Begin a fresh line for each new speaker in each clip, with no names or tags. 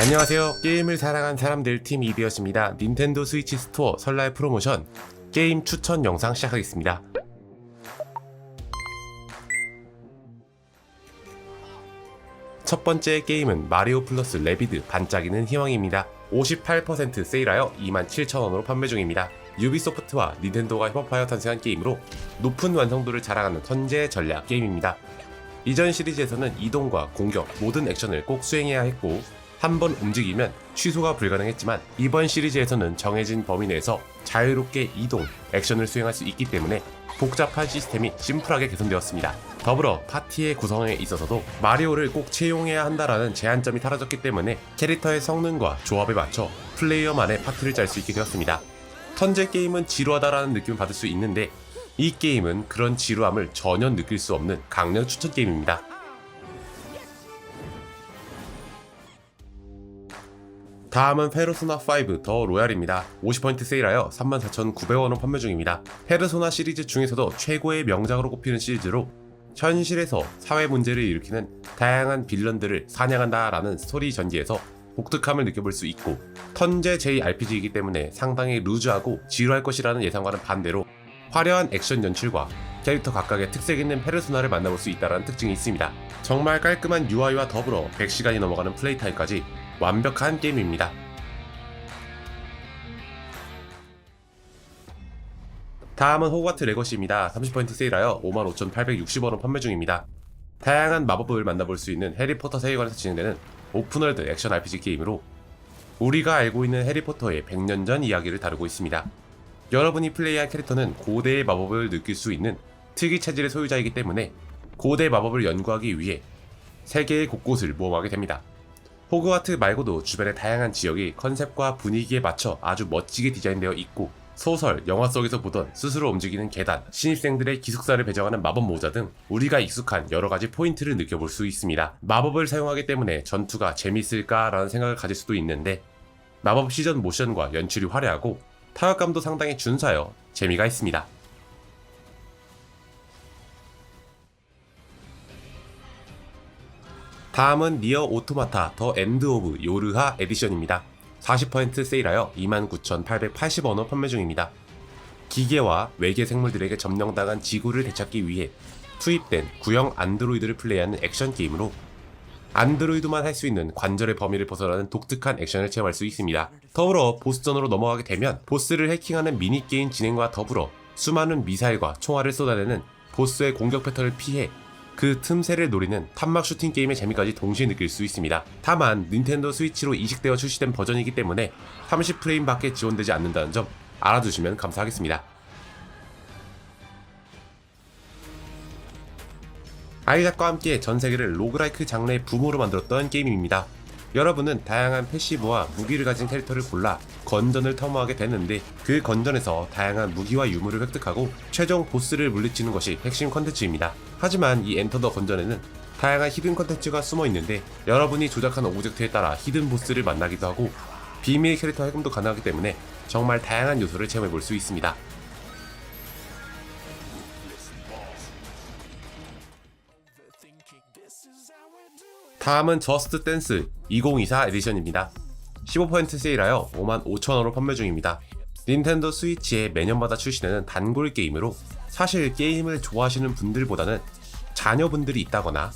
안녕하세요. 게임을 사랑한 사람들 팀 이비엇입니다. 닌텐도 스위치 스토어 설날 프로모션 게임 추천 영상 시작하겠습니다. 첫 번째 게임은 마리오 플러스 레비드 반짝이는 희망입니다. 58% 세일하여 27,000원으로 판매 중입니다. 유비소프트와 닌텐도가 협업하여 탄생한 게임으로 높은 완성도를 자랑하는 선제 전략 게임입니다. 이전 시리즈에서는 이동과 공격 모든 액션을 꼭 수행해야 했고 한 번 움직이면 취소가 불가능했지만 이번 시리즈에서는 정해진 범위 내에서 자유롭게 이동, 액션을 수행할 수 있기 때문에 복잡한 시스템이 심플하게 개선되었습니다. 더불어 파티의 구성에 있어서도 마리오를 꼭 채용해야 한다라는 제한점이 사라졌기 때문에 캐릭터의 성능과 조합에 맞춰 플레이어만의 파티를 짤 수 있게 되었습니다. 현재 게임은 지루하다라는 느낌을 받을 수 있는데 이 게임은 그런 지루함을 전혀 느낄 수 없는 강력 추천 게임입니다. 다음은 페르소나 5 더 로얄입니다. 50포인트 세일하여 34,900원으로 판매 중입니다. 페르소나 시리즈 중에서도 최고의 명작으로 꼽히는 시리즈로 현실에서 사회 문제를 일으키는 다양한 빌런들을 사냥한다라는 스토리 전개에서 독특함을 느껴볼 수 있고 턴제 JRPG이기 때문에 상당히 루즈하고 지루할 것이라는 예상과는 반대로 화려한 액션 연출과 캐릭터 각각의 특색 있는 페르소나를 만나볼 수 있다는 특징이 있습니다. 정말 깔끔한 UI와 더불어 100시간이 넘어가는 플레이 타임까지 완벽한 게임입니다. 다음은 호그와트 레거시입니다. 30포인트 세일하여 55,860원으로 판매 중입니다. 다양한 마법을 만나볼 수 있는 해리포터 세계관에서 진행되는 오픈월드 액션 RPG 게임으로 우리가 알고 있는 해리포터의 100년 전 이야기를 다루고 있습니다. 여러분이 플레이할 캐릭터는 고대의 마법을 느낄 수 있는 특이 체질의 소유자이기 때문에 고대 마법을 연구하기 위해 세계의 곳곳을 모험하게 됩니다. 호그와트 말고도 주변의 다양한 지역이 컨셉과 분위기에 맞춰 아주 멋지게 디자인되어 있고 소설, 영화 속에서 보던 스스로 움직이는 계단, 신입생들의 기숙사를 배정하는 마법 모자 등 우리가 익숙한 여러 가지 포인트를 느껴볼 수 있습니다. 마법을 사용하기 때문에 전투가 재밌을까라는 생각을 가질 수도 있는데 마법 시전 모션과 연출이 화려하고 타격감도 상당히 준수하여 재미가 있습니다. 다음은 니어 오토마타 더 엔드 오브 요르하 에디션입니다. 40% 세일하여 29,880원어 판매 중입니다. 기계와 외계 생물들에게 점령당한 지구를 되찾기 위해 투입된 구형 안드로이드를 플레이하는 액션 게임으로 안드로이드만 할 수 있는 관절의 범위를 벗어나는 독특한 액션을 체험할 수 있습니다. 더불어 보스전으로 넘어가게 되면 보스를 해킹하는 미니게임 진행과 더불어 수많은 미사일과 총알을 쏟아내는 보스의 공격 패턴을 피해 그 틈새를 노리는 탐막 슈팅 게임의 재미까지 동시에 느낄 수 있습니다. 다만 닌텐도 스위치로 이식되어 출시된 버전이기 때문에 30프레임밖에 지원되지 않는다는 점 알아두시면 감사하겠습니다. 아이작과 함께 전 세계를 로그라이크 장르의 부모로 만들었던 게임입니다. 여러분은 다양한 패시브와 무기를 가진 캐릭터를 골라 건전을 탐험하게 되는데 그 건전에서 다양한 무기와 유물을 획득하고 최종 보스를 물리치는 것이 핵심 컨텐츠입니다. 하지만 이 엔터 더 건전에는 다양한 히든 컨텐츠가 숨어 있는데 여러분이 조작한 오브젝트에 따라 히든 보스를 만나기도 하고 비밀 캐릭터 해금도 가능하기 때문에 정말 다양한 요소를 체험해 볼 수 있습니다. 다음은 저스트 댄스 2024 에디션입니다. 15% 세일하여 55,000원으로 판매 중입니다. 닌텐도 스위치에 매년마다 출시되는 단골 게임으로 사실 게임을 좋아하시는 분들보다는 자녀분들이 있다거나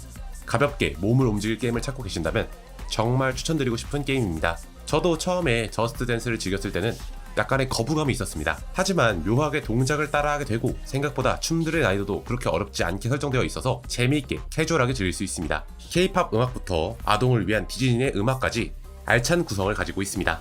가볍게 몸을 움직일 게임을 찾고 계신다면 정말 추천드리고 싶은 게임입니다. 저도 처음에 저스트 댄스를 즐겼을 때는 약간의 거부감이 있었습니다. 하지만 묘하게 동작을 따라하게 되고 생각보다 춤들의 난이도도 그렇게 어렵지 않게 설정되어 있어서 재미있게 캐주얼하게 즐길 수 있습니다. K-팝 음악부터 아동을 위한 디즈니의 음악까지 알찬 구성을 가지고 있습니다.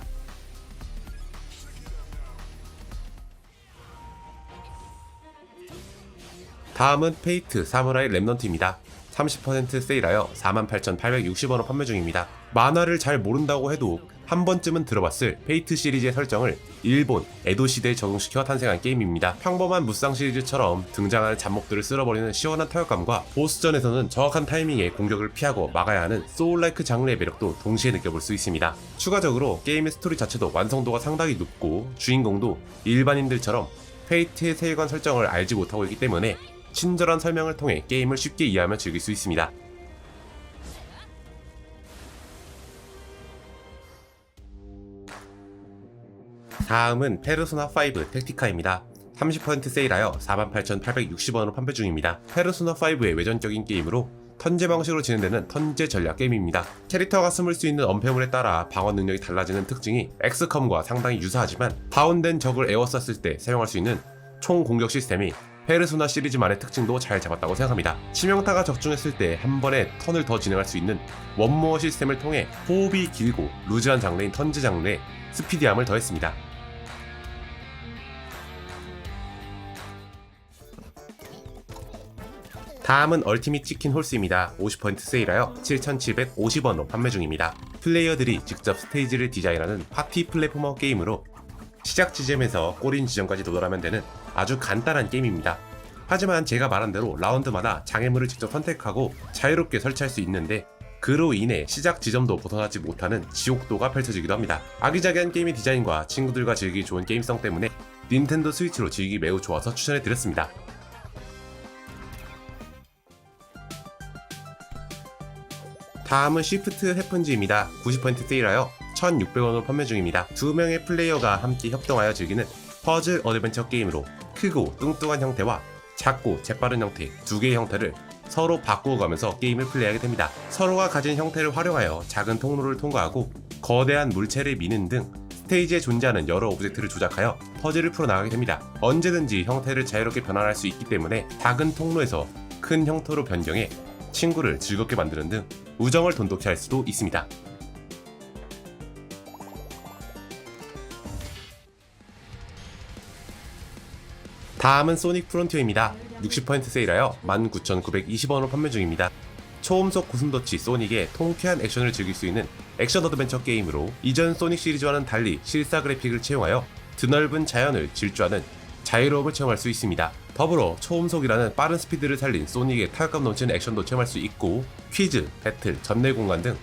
다음은 페이트 사무라이 랩넌트입니다. 30% 세일하여 48,860원으로 판매 중입니다. 만화를 잘 모른다고 해도 한 번쯤은 들어봤을 페이트 시리즈의 설정을 일본 에도 시대에 적용시켜 탄생한 게임입니다. 평범한 무쌍 시리즈처럼 등장하는 잡목들을 쓸어버리는 시원한 타격감과 보스전에서는 정확한 타이밍에 공격을 피하고 막아야 하는 소울라이크 장르의 매력도 동시에 느껴볼 수 있습니다. 추가적으로 게임의 스토리 자체도 완성도가 상당히 높고 주인공도 일반인들처럼 페이트의 세계관 설정을 알지 못하고 있기 때문에 친절한 설명을 통해 게임을 쉽게 이해하며 즐길 수 있습니다. 다음은 페르소나 5 택티카입니다. 30% 세일하여 48,860원으로 판매 중입니다. 페르소나 5의 외전적인 게임으로 턴제 방식으로 진행되는 턴제 전략 게임입니다. 캐릭터가 숨을 수 있는 언패물에 따라 방어 능력이 달라지는 특징이 엑스컴과 상당히 유사하지만 다운된 적을 에워쌌을 때 사용할 수 있는 총 공격 시스템이 페르소나 시리즈만의 특징도 잘 잡았다고 생각합니다. 치명타가 적중했을 때 한 번에 턴을 더 진행할 수 있는 원모어 시스템을 통해 호흡이 길고 루즈한 장르인 턴제 장르에 스피디함을 더했습니다. 다음은 얼티밋 치킨 홀스입니다. 50% 세일하여 7,750원으로 판매 중입니다. 플레이어들이 직접 스테이지를 디자인하는 파티 플랫포머 게임으로 시작 지점에서 꼬린 지점까지 도달하면 되는 아주 간단한 게임입니다. 하지만 제가 말한 대로 라운드마다 장애물을 직접 선택하고 자유롭게 설치할 수 있는데 그로 인해 시작 지점도 벗어나지 못하는 지옥도가 펼쳐지기도 합니다. 아기자기한 게임의 디자인과 친구들과 즐기기 좋은 게임성 때문에 닌텐도 스위치로 즐기기 매우 좋아서 추천해드렸습니다. 다음은 시프트 해픈지입니다. 90% 세일하여 1,600원으로 판매 중입니다. 두 명의 플레이어가 함께 협동하여 즐기는 퍼즐 어드벤처 게임으로 크고 뚱뚱한 형태와 작고 재빠른 형태 두 개의 형태를 서로 바꾸어 가면서 게임을 플레이하게 됩니다. 서로가 가진 형태를 활용하여 작은 통로를 통과하고 거대한 물체를 미는 등 스테이지에 존재하는 여러 오브젝트를 조작하여 퍼즐을 풀어나가게 됩니다. 언제든지 형태를 자유롭게 변환할 수 있기 때문에 작은 통로에서 큰 형태로 변경해 친구를 즐겁게 만드는 등 우정을 돈독히 할 수도 있습니다. 다음은 소닉 프론티어입니다. 60% 세일하여 19,920원으로 판매 중입니다. 초음속 고슴도치 소닉의 통쾌한 액션을 즐길 수 있는 액션 어드벤처 게임으로 이전 소닉 시리즈와는 달리 실사 그래픽을 채용하여 드넓은 자연을 질주하는 자유로움을 체험할 수 있습니다. 더불어 초음속이라는 빠른 스피드를 살린 소닉의 타격감 넘치는 액션도 체험할 수 있고 퀴즈, 배틀, 전내 공간 등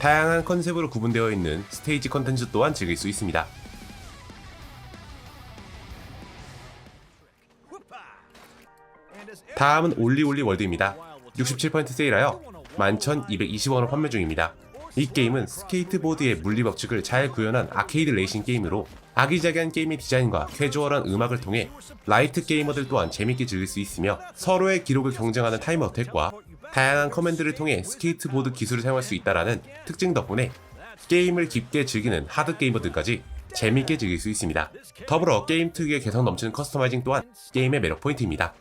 다양한 컨셉으로 구분되어 있는 스테이지 컨텐츠 또한 즐길 수 있습니다. 다음은 올리올리 월드입니다. 67% 세일하여 11,220원으로 판매 중입니다. 이 게임은 스케이트보드의 물리법칙을 잘 구현한 아케이드 레이싱 게임으로 아기자기한 게임의 디자인과 캐주얼한 음악을 통해 라이트 게이머들 또한 재밌게 즐길 수 있으며 서로의 기록을 경쟁하는 타임 어택과 다양한 커맨드를 통해 스케이트보드 기술을 사용할 수 있다라는 특징 덕분에 게임을 깊게 즐기는 하드 게이머들까지 재밌게 즐길 수 있습니다. 더불어 게임 특유의 개성 넘치는 커스터마이징 또한 게임의 매력 포인트입니다.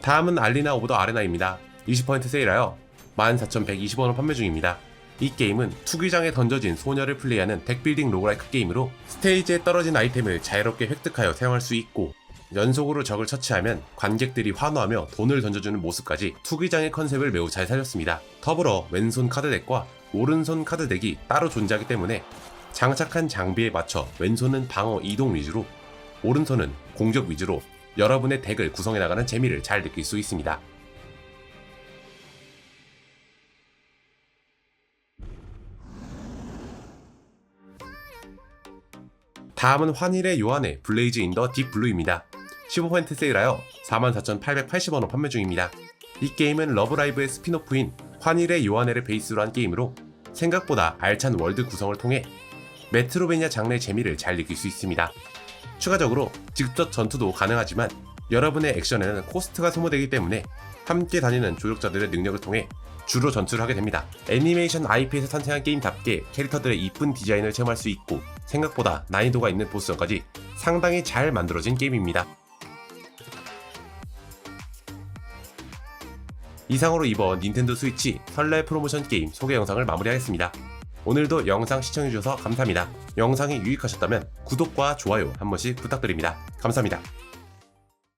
다음은 알리나 오브 더 아레나입니다. 20% 세일하여 14,120원을 판매 중입니다. 이 게임은 투기장에 던져진 소녀를 플레이하는 덱빌딩 로그라이크 게임으로 스테이지에 떨어진 아이템을 자유롭게 획득하여 사용할 수 있고 연속으로 적을 처치하면 관객들이 환호하며 돈을 던져주는 모습까지 투기장의 컨셉을 매우 잘 살렸습니다. 더불어 왼손 카드덱과 오른손 카드덱이 따로 존재하기 때문에 장착한 장비에 맞춰 왼손은 방어 이동 위주로 오른손은 공격 위주로 여러분의 덱을 구성해 나가는 재미를 잘 느낄 수 있습니다. 다음은 환일의 요한의 블레이즈 인 더 딥 블루입니다. 15% 세일하여 44,880원으로 판매 중입니다. 이 게임은 러브라이브의 스피노프인 환일의 요한회를 베이스로 한 게임으로 생각보다 알찬 월드 구성을 통해 메트로베니아 장르의 재미를 잘 느낄 수 있습니다. 추가적으로 직접 전투도 가능하지만 여러분의 액션에는 코스트가 소모되기 때문에 함께 다니는 조력자들의 능력을 통해 주로 전투를 하게 됩니다. 애니메이션 IP에서 탄생한 게임답게 캐릭터들의 이쁜 디자인을 체험할 수 있고 생각보다 난이도가 있는 보스전까지 상당히 잘 만들어진 게임입니다. 이상으로 이번 닌텐도 스위치 설날 프로모션 게임 소개 영상을 마무리하겠습니다. 오늘도 영상 시청해주셔서 감사합니다. 영상이 유익하셨다면 구독과 좋아요 한 번씩 부탁드립니다. 감사합니다.